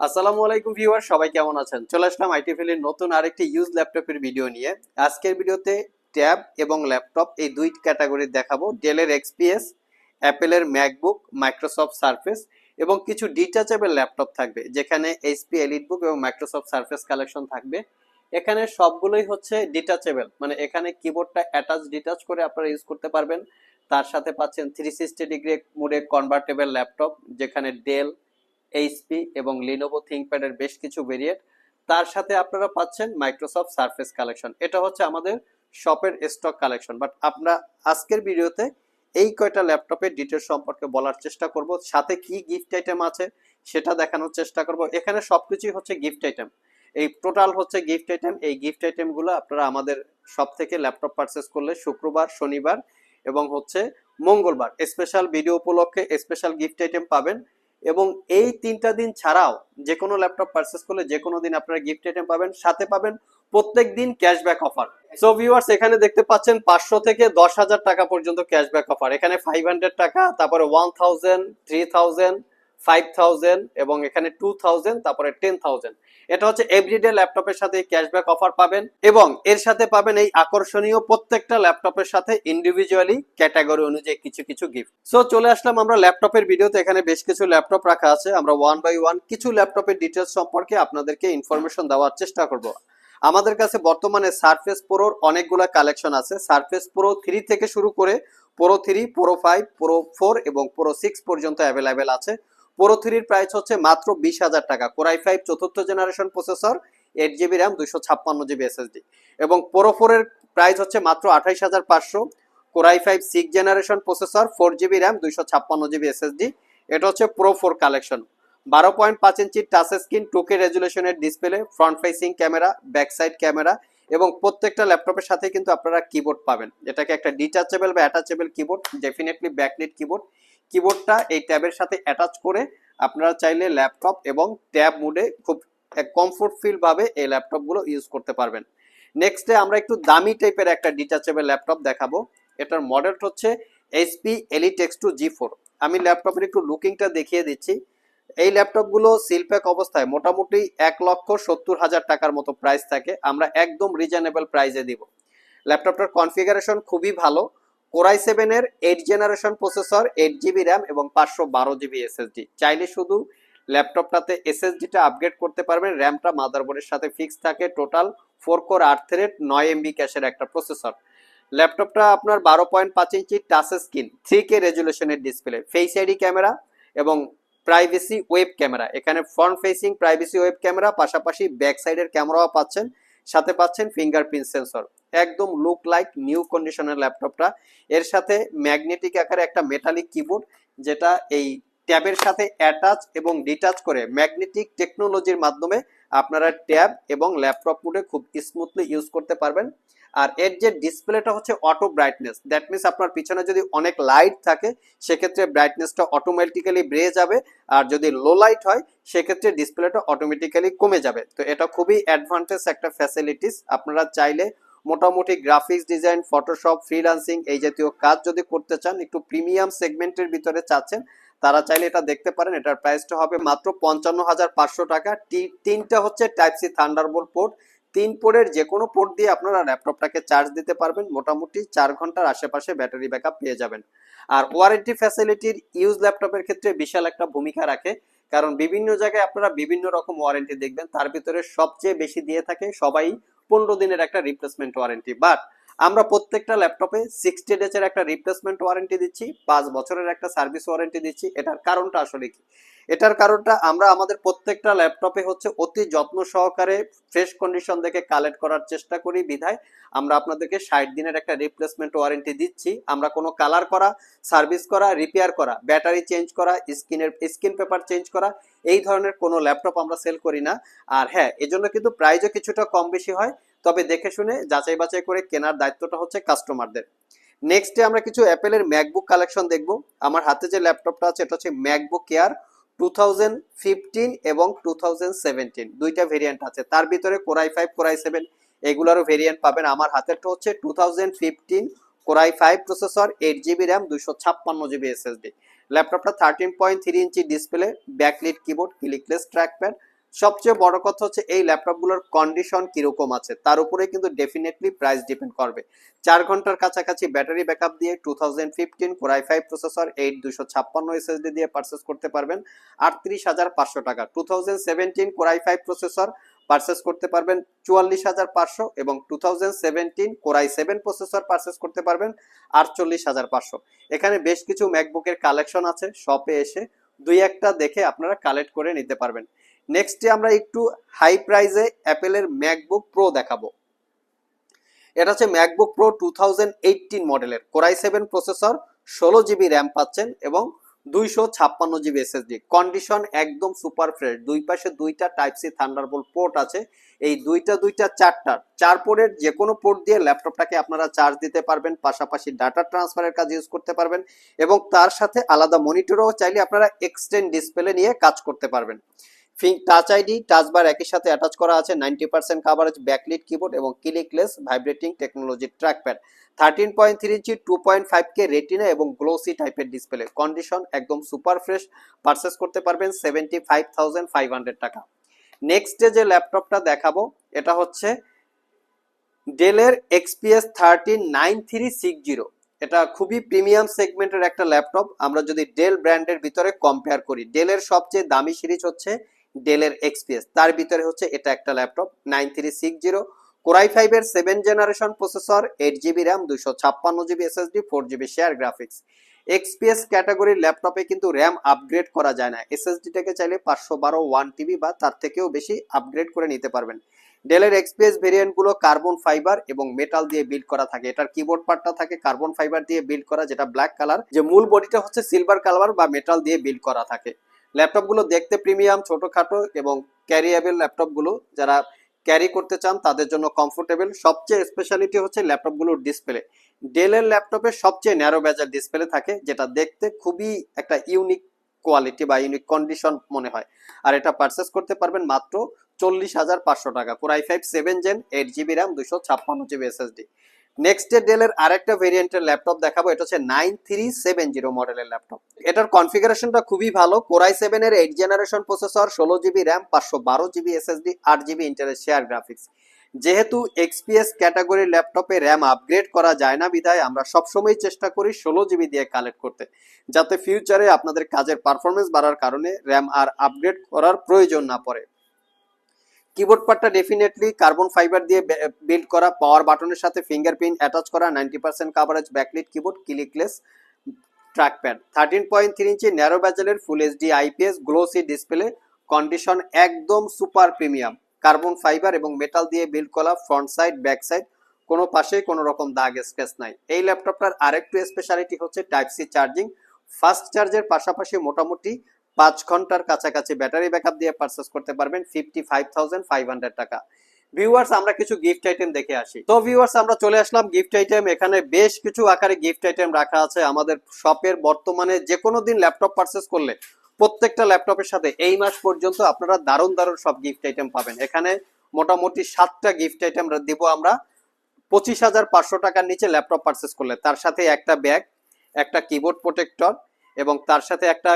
আসসালামু আলাইকুম ভিউয়ার, সবাই কেমন আছেন? চলে আসলাম আইটি ফিলের নতুন আরেকটি ইউজ ল্যাপটপের ভিডিও নিয়ে। আজকের ভিডিওতে ট্যাব এবং ল্যাপটপ এই দুই ক্যাটাগরি দেখাবো। ডেলের এক্সপিএস অ্যাপেলের ম্যাকবুক মাইক্রোসফট সার্ফেস এবং কিছু ডিটাচেবল ল্যাপটপ থাকবে, যেখানে এইচপি এলিটবুক এবং মাইক্রোসফট সার্ফেস কালেকশন থাকবে। এখানে সবগুলোই হচ্ছে ডিটাচেবল মানে এখানে কিবোর্ডটা অ্যাটাচ ডিটাচ করে আপনারা ইউজ করতে পারবেন। তার সাথে পাচ্ছেন থ্রি সিক্সটি ডিগ্রি মোডে কনভার্টেবল ল্যাপটপ যেখানে ডেল এইচপি এবং লিনোভো থিঙ্কপ্যাডের বেশ কিছু ভেরিয়েন্ট তার সাথে আপনারা পাচ্ছেন মাইক্রোসফট সার্ফেস কালেকশন এটা হচ্ছে আমাদের শপের স্টক কালেকশন বাট আমরা আজকের ভিডিওতে এই কয়টা ল্যাপটপের ডিটেলস সম্পর্কে বলার চেষ্টা করব। সাথে কি গিফট আইটেম আছে সেটা দেখানোর চেষ্টা করব। এখানে সবকিছুই হচ্ছে গিফট আইটেম এই টোটাল হচ্ছে গিফট আইটেম এই গিফট আইটেমগুলো আপনারা আমাদের সব থেকে ল্যাপটপ পারচেস করলে শুক্রবার, শনিবার এবং হচ্ছে মঙ্গলবার। স্পেশাল ভিডিও উপলক্ষে স্পেশাল গিফট আইটেম পাবেন। এবং এই তিনটা দিন ছাড়াও যে কোনো ল্যাপটপ পারচেস করলে যে কোনো দিন আপনারা গিফট আইটেম পাবেন, সাথে পাবেন প্রত্যেক দিন ক্যাশব্যাক অফার সো ভিউয়ার্স এখানে দেখতে পাচ্ছেন পাঁচশো থেকে দশ হাজার টাকা পর্যন্ত ক্যাশব্যাক অফার এখানে ফাইভ হান্ড্রেড টাকা, তারপরে one thousand three thousand five thousand এবং এখানে টু থাউজেন্ড তারপরে টেন থাউজেন্ড এটা হচ্ছে এভরিডে ল্যাপটপের সাথে ক্যাশব্যাক অফার পাবেন এবং এর সাথে পাবেন এই আকর্ষণীয় প্রত্যেকটা ল্যাপটপের সাথে ইন্ডিভিজুয়ালি ক্যাটাগরি অনুযায়ী কিছু কিছু গিফট সো চলে আসলাম আমরা ল্যাপটপের ভিডিওতে এখানে বেশ কিছু ল্যাপটপ রাখা আছে। আমরা ওয়ান বাই ওয়ান কিছু ল্যাপটপের ডিটেলস সম্পর্কে আপনাদেরকে ইনফরমেশন দেওয়ার চেষ্টা করব। আমাদের কাছে বর্তমানে সারফেস প্রোর অনেকগুলো কালেকশন আছে। সারফেস প্রো থ্রি থেকে শুরু করে pro three pro five pro four এবং প্রো সিক্স পর্যন্ত অ্যাভেলেবেল আছে। প্রো থ্রির প্রাইস হচ্ছে মাত্র বিশ হাজার টাকা। কোরাই ফাইভ চতুর্থ generation processor eight GB RAM দুইশো ছাপ্পান্ন জিবি এসএসডি এবং প্রো ফোরের প্রাইস হচ্ছে মাত্র আঠাইশ হাজার পাঁচশো। Core i five six generation processor four GB RAM দুইশো ছাপ্পান্ন জিবি এসএসডি এটা হচ্ছে প্রো ফোর কালেকশন বারো পয়েন্ট পাঁচ ইঞ্চির touch screen two K রেজুলেশনের display front facing camera back side camera এবং প্রত্যেকটা ল্যাপটপের সাথে কিন্তু আপনারা কিবোর্ড পাবেন। এটাকে একটা ডিটাচেবল বা attachable keyboard definitely backlit keyboard কিবোর্ডটা এই ট্যাবের সাথে অ্যাটাচ করে আপনারা চাইলে ল্যাপটপ এবং ট্যাব মোডে খুব কমফোর্ট ফিল ভাবে এই ল্যাপটপগুলো ইউজ করতে পারবেন। নেক্সটে আমরা একটু দামি টাইপের একটা ডিটাচেবল ল্যাপটপ দেখাবো। এটার মডেল হচ্ছে HP elite X two G four আমি ল্যাপটপের একটু লুকিংটা দেখিয়ে দিচ্ছি। এই ল্যাপটপগুলো সিলপ্যাক অবস্থায় মোটামুটি এক লক্ষ সত্তর হাজার টাকার মতো প্রাইস থাকে। আমরা একদম রিজনেবল প্রাইসে দিব। ল্যাপটপটার কনফিগারেশন খুবই ভালো। কোরাই সেভেনের eight generation processor eight GB RAM এবং পাঁচশো বারো জিবি এসএসডি চাইলে শুধু ল্যাপটপটাতে এসএসডিটা আপগ্রেড করতে পারবেন। র্যামটা মাদারবোর্ডের সাথে ফিক্স থাকে। টোটাল ফোর কোর আট থ্রেড নয় এমবি ক্যাশের একটা প্রসেসর ল্যাপটপটা আপনার বারো পয়েন্ট পাঁচ ইঞ্চি টাচ স্ক্রিন থ্রি কে রেজুলেশনের ডিসপ্লে ফেস আইডি ক্যামেরা এবং প্রাইভেসি ওয়েব ক্যামেরা এখানে front facing privacy web camera পাশাপাশি ব্যাক সাইডের ক্যামেরাও পাচ্ছেন। সাথে পাচ্ছেন ফিঙ্গারপ্রিন্ট সেন্সর একদম লুক লাইক নিউ কন্ডিশনের ল্যাপটপটা। এর সাথে ম্যাগনেটিক আকারে একটা মেটালিক কিবোর্ড যেটা এই ট্যাবের সাথে অ্যাটাচ এবং ডিটাচ করে ম্যাগনেটিক টেকনোলজির মাধ্যমে আপনারা ট্যাব এবং ল্যাপটপ মোডে খুব স্মুথলি ইউজ করতে পারবেন। আর এর যে ডিসপ্লেটা হচ্ছে অটো ব্রাইটনেস দ্যাট মিনস আপনার পিছনে যদি অনেক লাইট থাকে, সেক্ষেত্রে ব্রাইটনেসটা অটোমেটিক্যালি বেড়ে যাবে, আর যদি লো লাইট হয়, সেক্ষেত্রে ডিসপ্লেটা অটোমেটিক্যালি কমে যাবে। তো এটা খুবই অ্যাডভান্টেজ একটা ফ্যাসিলিটিস আপনারা চাইলে মোটামুটি গ্রাফিক্স ডিজাইন ফটোশপ ফ্রিলান্সিং এই জাতীয় কাজ যদি করতে চান, একটু প্রিমিয়াম সেগমেন্টের ভিতরে চাচ্ছেন, তারা চাইলে এটা দেখতে পারেন, এটার প্রাইসটা হবে মাত্র পঞ্চান্ন হাজার পাঁচশো টাকা। তিনটা হচ্ছে টাইপ সি থান্ডারবোল্ট পোর্ট তিন পোর্টের যে কোনো পোর্ট দিয়ে আপনারা ল্যাপটপটাকে চার্জ দিতে পারবেন। মোটামুটি চার ঘণ্টার আশেপাশে ব্যাটারি ব্যাকআপ পেয়ে যাবেন। আর ওয়ারেন্টি ফ্যাসিলিটির ইউজ ল্যাপটপের ক্ষেত্রে বিশাল একটা ভূমিকা রাখে। কারণ বিভিন্ন জায়গায় আপনারা বিভিন্ন রকম ওয়ারেন্টি দেখবেন। তার ভিতরে সবচেয়ে বেশি দিয়ে থাকে সবাই পনেরো দিনের একটা রিপ্লেসমেন্ট ওয়ারেন্টি বাট আমরা প্রত্যেকটা ল্যাপটপে সিক্সটি ডেজের একটা রিপ্লেসমেন্ট ওয়ারেন্টি দিচ্ছি, পাঁচ বছরের একটা সার্ভিস ওয়ারেন্টি দিচ্ছি। এটার কারণটা আসলে কি? এটার কারণটা আমরা আমাদের প্রত্যেকটা ল্যাপটপে হচ্ছে অতি যত্ন সহকারে ফ্রেশ কন্ডিশন দেখে কালেক্ট করার চেষ্টা করি বিধায়। আমরা আপনাদেরকে ষাট দিনের একটা রিপ্লেসমেন্ট ওয়ারেন্টি দিচ্ছি। আমরা কোনো কালার করা সার্ভিস করা রিপেয়ার করা ব্যাটারি চেঞ্জ করা স্ক্রিনের স্ক্রিন পেপার চেঞ্জ করা, এই ধরনের কোনো ল্যাপটপ আমরা সেল করি না। আর হ্যাঁ এজন্য কিন্তু প্রাইজও কিছুটা কম বেশি হয়। তবে দেখে শুনে, যাচাই বাছাই করে কেনার দায়িত্বটা হচ্ছে কাস্টমারদের। নেক্সটে আমরা কিছু অ্যাপেলের ম্যাকবুক কালেকশন দেখব। আমার হাতে যে ল্যাপটপটা আছে, এটা হচ্ছে MacBook Air two thousand fifteen এবং টু থাউজেন্ড সেভেন্টিন দুইটা ভেরিয়েন্ট আছে। তার ভিতরে core i five core i seven এগুলোরও variant পাবেন। আমার হাতেরটা হচ্ছে two thousand fifteen core i five processor eight GB RAM দুইশো ছাপ্পান্ন জিবি এসএসডি ল্যাপটপটা thirteen point three inch display backlit keyboard clickless trackpad সবচেয়ে বড় কথা হচ্ছে এই ল্যাপটপগুলোর কন্ডিশন কীরকম আছে? তার উপরে কিন্তু ডেফিনেটলি প্রাইস ডিপেন্ড করবে। চার ঘণ্টার কাছাকাছি ব্যাটারি ব্যাকআপ দিয়ে two thousand fifteen core i five processor eight দুশো ছাপ্পান্ন এসএসডি দিয়ে পারচেস করতে পারবেন। আটত্রিশ হাজার পাঁচশো টাকা। Two thousand seventeen core i five processor purchase করতে পারবেন চুয়াল্লিশ হাজার পাঁচশো এবং two thousand seventeen core i seven processor purchase করতে পারবেন আটচল্লিশ হাজার পাঁচশো। এখানে বেশ কিছু ম্যাকবুকের কালেকশন আছে। শপে এসে দুই একটা দেখে আপনারা কালেক্ট করে নিতে পারবেন। নেক্সটে আমরা একটু হাই প্রাইজে অ্যাপেলের ম্যাকবুক প্রো দেখাবো। এটা হচ্ছে ম্যাকবুক প্রো টু মডেলের কোরাই সেভেন প্রসেসর ষোলো জিবি র্যাম পাচ্ছেন এবং দুইশো ছাপ্পান্ন জিবি এসএসডি কন্ডিশন একদম সুপার ফ্রেশ দুই পাশে দুইটা টাইপ সি থান্ডারবোল্ট পোর্ট আছে। এই দুইটা দুইটা, চারটা, চার পোর্টের যে কোনো পোর্ট দিয়ে ল্যাপটপটাকে আপনারা চার্জ দিতে পারবেন, পাশাপাশি ডাটা ট্রান্সফারের কাজ ইউজ করতে পারবেন এবং তার সাথে আলাদা মনিটরও চাইলে আপনারা এক্সটেন্ড ডিসপ্লে নিয়ে কাজ করতে পারবেন। টাচ আইডি টাচ বার একই সাথে অ্যাটাচ করা আছে ninety percent coverage backlit keyboard এবং clickless vibrating technology trackpad thirteen point three inch two point five K retina এবং গ্লোসি টাইপের ডিসপ্লে কন্ডিশন একদম সুপার ফ্রেশ পারচেস করতে পারবেন seventy five thousand five hundred টাকা নেক্সটে যে ল্যাপটপটা দেখাবো, এটা হচ্ছে ডেলের XPS thirteen nine three six zero এটা খুবই প্রিমিয়াম সেগমেন্টের একটা ল্যাপটপ আমরা যদি ডেল ব্র্যান্ডের ভিতরে কম্পেয়ার করি ডেলের সবচেয়ে দামি সিরিজ হচ্ছে ডেলের এক্সপিএস তার ভিতরে হচ্ছে এটা একটা laptop nine three six zero core i ফাইভের seven generation processor eight GB RAM দুশো ছাপ্পান্ন GB SSD four GB share graphics XPS ক্যাটাগরির ল্যাপটপে কিন্তু র্যাম আপগ্রেড করা যায় না। এসএসডিটাকে চাইলে পাঁচশো বারো ওয়ান টিবি বা তার থেকেও বেশি আপগ্রেড করে নিতে পারবেন। ডেলের এক্সপিএস ভেরিয়েন্টগুলো কার্বন ফাইবার এবং মেটাল দিয়ে বিল্ড করা থাকে। এটার কিবোর্ড পার্টটা থাকে কার্বন ফাইবার দিয়ে বিল্ড করা, যেটা ব্ল্যাক কালার যে মূল বডিটা হচ্ছে সিলভার কালার বা মেটাল দিয়ে বিল্ড করা থাকে। ল্যাপটপগুলো দেখতে প্রিমিয়াম, ছোটখাটো এবং ক্যারিয়েবল ল্যাপটপগুলো যারা ক্যারি করতে চান তাদের জন্য কমফোর্টেবল সবচেয়ে স্পেশালিটি হচ্ছে ল্যাপটপগুলোর ডিসপ্লে ডেলের ল্যাপটপে সবচেয়ে ন্যারো ব্যাজার ডিসপ্লে থাকে, যেটা দেখতে খুবই একটা ইউনিক কোয়ালিটি বা ইউনিক কন্ডিশন মনে হয়। আর এটা পারচেস করতে পারবেন মাত্র চল্লিশ হাজার পাঁচশো টাকা। Core i five seven gen eight GB RAM দুশো ছাপ্পান্ন জিবি এসএসডি নেক্সট ডেলের আরেকটা ভেরিয়েন্টের ল্যাপটপ দেখাবো, এটা হচ্ছে নাইন থ্রি সেভেন জিরো মডেলের ল্যাপটপ এটার কনফিগারেশনটা খুবই ভালো। কোরাই সেভেন এর এইট জেনারেশন প্রসেসর ষোলো জিবি র্যাম পাঁচশো বারো জিবি এসএসডি আট জিবি ইন্টারের শেয়ার গ্রাফিক্স যেহেতু এক্সপিএস ক্যাটাগরির ল্যাপটপে র্যাম আপগ্রেড করা যায় না বিধায়, আমরা সবসময় চেষ্টা করি ষোলো জিবি দিয়ে কালেক্ট করতে। যাতে ফিউচারে আপনাদের কাজের পারফরমেন্স বাড়ার কারণে র্যাম আর আপগ্রেড করার প্রয়োজন না পড়ে। কিবোর্ড পার্টটা ডেফিনেটলি কার্বন ফাইবার দিয়ে বিল্ড করা পাওয়ার বাটনের সাথে ফিঙ্গারপ্রিন্ট অ্যাটাচ করা ninety percent coverage backlit keyboard clickless trackpad thirteen point three inch narrow ব্যাজেলের full HD IPS glossy display condition একদম সুপার প্রিমিয়াম কার্বন ফাইবার এবং মেটাল দিয়ে build করা front side back side কোনো পাশেই কোনো রকম দাগ স্ক্র্যাচ নাই। এই ল্যাপটপটার আরেকটু স্পেশালিটি হচ্ছে টাইপ সি চার্জিং ফাস্ট চার্জের পাশাপাশি মোটামুটি পাঁচ ঘণ্টার কাছাকাছি ব্যাটারি ব্যাকআপ দিয়ে পারচেস করতে পারবেন fifty five thousand five hundred টাকা। ভিউয়ার্স আমরা কিছু গিফট আইটেম দেখে আসি। তো ভিউয়ার্স আমরা চলে আসলাম গিফট আইটেম এখানে বেশ কিছু আকারে গিফট আইটেম রাখা আছে আমাদের শপের বর্তমানে। যে কোনো দিন ল্যাপটপ পারচেস করলে প্রত্যেকটা ল্যাপটপের সাথে এই মাস পর্যন্ত আপনারা দারুণ দারুণ সব গিফট আইটেম পাবেন। এখানে মোটামুটি সাতটা গিফট আইটেম দিব আমরা। পঁচিশ হাজার পাঁচশো টাকার নিচে ল্যাপটপ পারচেস করলে। তার সাথে একটা ব্যাগ একটা কিবোর্ড প্রোটেক্টর এবং তার সাথে একটা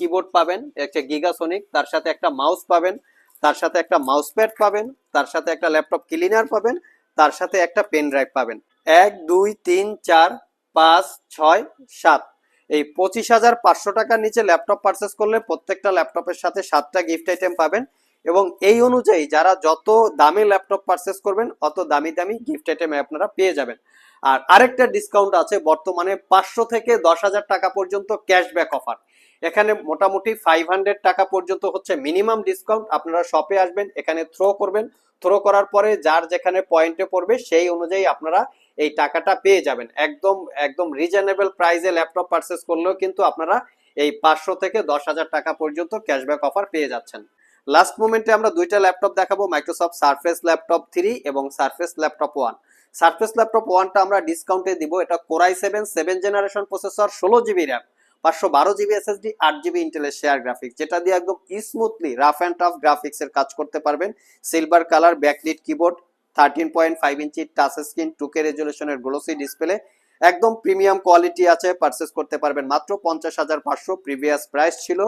কিবোর্ড পাবেন, একটা গিগাসোনিক তার সাথে একটা মাউস পাবেন, তার সাথে একটা মাউস প্যাড পাবেন, তার সাথে একটা ল্যাপটপ ক্লিনার পাবেন, তার সাথে একটা পেন ড্রাইভ পাবেন। এক, দুই, তিন, চার, পাঁচ, ছয়, সাত। এই পঁচিশ হাজার পাঁচশো টাকার নিচে ল্যাপটপ পারচেস করলে প্রত্যেকটা ল্যাপটপের সাথে সাতটা গিফট আইটেম পাবেন। এবং এই অনুযায়ী যারা যত দামি ল্যাপটপ পারচেস করবেন, অত দামি দামি গিফট আইটেম আপনারা পেয়ে যাবেন। আর আরেকটা ডিসকাউন্ট আছে বর্তমানে পাঁচশো থেকে দশ হাজার টাকা পর্যন্ত ক্যাশব্যাক অফার এখানে মোটামুটি ফাইভ হান্ড্রেড টাকা পর্যন্ত হচ্ছে মিনিমাম ডিসকাউন্ট আপনারা শপে আসবেন, এখানে থ্রো করবেন। থ্রো করার পরে যার যেখানে পয়েন্টে পড়বে, সেই অনুযায়ী আপনারা এই টাকাটা পেয়ে যাবেন। একদম একদম রিজনেবল প্রাইসে ল্যাপটপ পারচেস করলেও কিন্তু আপনারা এই পাঁচশো থেকে দশ হাজার টাকা পর্যন্ত ক্যাশব্যাক অফার পেয়ে যাচ্ছেন। লাস্ট মোমেন্টে আমরা দুইটা ল্যাপটপ দেখাবো মাইক্রোসফট সারফেস ল্যাপটপ থ্রি এবং Surface laptop one Surface laptop ওয়ানটা আমরা ডিসকাউন্টে দিব, এটা core i seven seven generation processor ষোলো জিবি র্যাম পাঁচশো বারো জিবি এসএসডি আট জিবি ইন্টেলের শেয়ার গ্রাফিক্স যেটা দিয়ে একদম smoothly rough and tough graphics এর কাজ করতে পারবেন। Silver colour backlit keyboard thirteen point five inch touch screen two K রেজুলেশনের glossy display একদম প্রিমিয়াম কোয়ালিটি আছে পারচেস করতে পারবেন। মাত্র পঞ্চাশ হাজার পাঁচশো প্রিভিয়াস প্রাইস ছিল।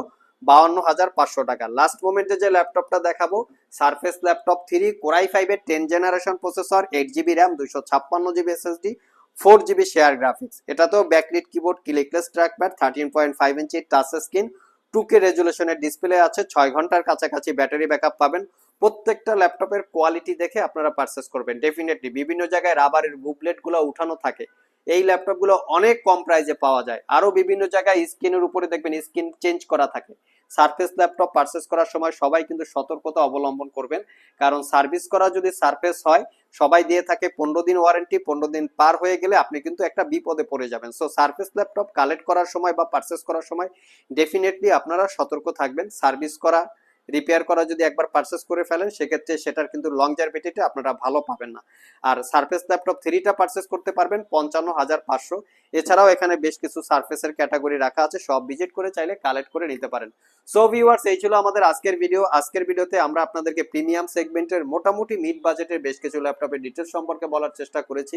বাউন্ন হাজার পাঁচশো টাকা। লাস্ট মোমেন্টে যে ল্যাপটপটা দেখাবো Surface laptop three core i ফাইভের ten generation processor eight GB RAM ছাপ্পান্ন GB SSD four GB share graphics এটাতেও backlit keyboard clickless trackpad thirteen point five inch touch screen two K রেজুলেশনের display আছে, ছয় ঘণ্টার কাছাকাছি ব্যাটারি ব্যাকআপ পাবেন। প্রত্যেকটা ল্যাপটপের কোয়ালিটি দেখে আপনারা পারচেস করবেন। ডেফিনেটলি বিভিন্ন জায়গায় রাবারের বুকলেটগুলো উঠানো থাকে। এই ল্যাপটপগুলো অনেক কম প্রাইসে পাওয়া যায়। আরও বিভিন্ন জায়গায় স্ক্রিনের উপরে দেখবেন স্ক্রিন চেঞ্জ করা থাকে। সারফেস ল্যাপটপ পারচেস করার সময় সবাই কিন্তু সতর্কতা অবলম্বন করবেন। কারণ সার্ভিস করা যদি সারফেস হয়, সবাই দিয়ে থাকে পনেরো দিন ওয়ারেন্টি পনেরো দিন পার হয়ে গেলে আপনি কিন্তু একটা বিপদে পড়ে যাবেন। সো সার্ফেস ল্যাপটপ কালেক্ট করার সময় বা পারচেস করার সময় ডেফিনেটলি আপনারা সতর্ক থাকবেন। সার্ভিস করা রিপেয়ার করা যদি একবার পারচেস করে ফেলেন, সেক্ষেত্রে সেটার কিন্তু লং জার্ভিটিটা আপনারা ভালো পাবেন না। আর সারফেস ল্যাপটপ থ্রিটা পারচেস করতে পারবেন, পঞ্চান্ন হাজার পাঁচশো। এছাড়াও এখানে বেশ কিছু সারফেসের ক্যাটাগরি রাখা আছে, সব ভিজিট করে চাইলে কালেক্ট করে নিতে পারেন। সো ভিউয়ার্স এই ছিল আমাদের আজকের ভিডিও আজকের ভিডিওতে আমরা আপনাদেরকে প্রিমিয়াম সেগমেন্টের মোটামুটি মিড বাজেটের বেশ কিছু ল্যাপটপের ডিটেলস সম্পর্কে বলার চেষ্টা করেছি।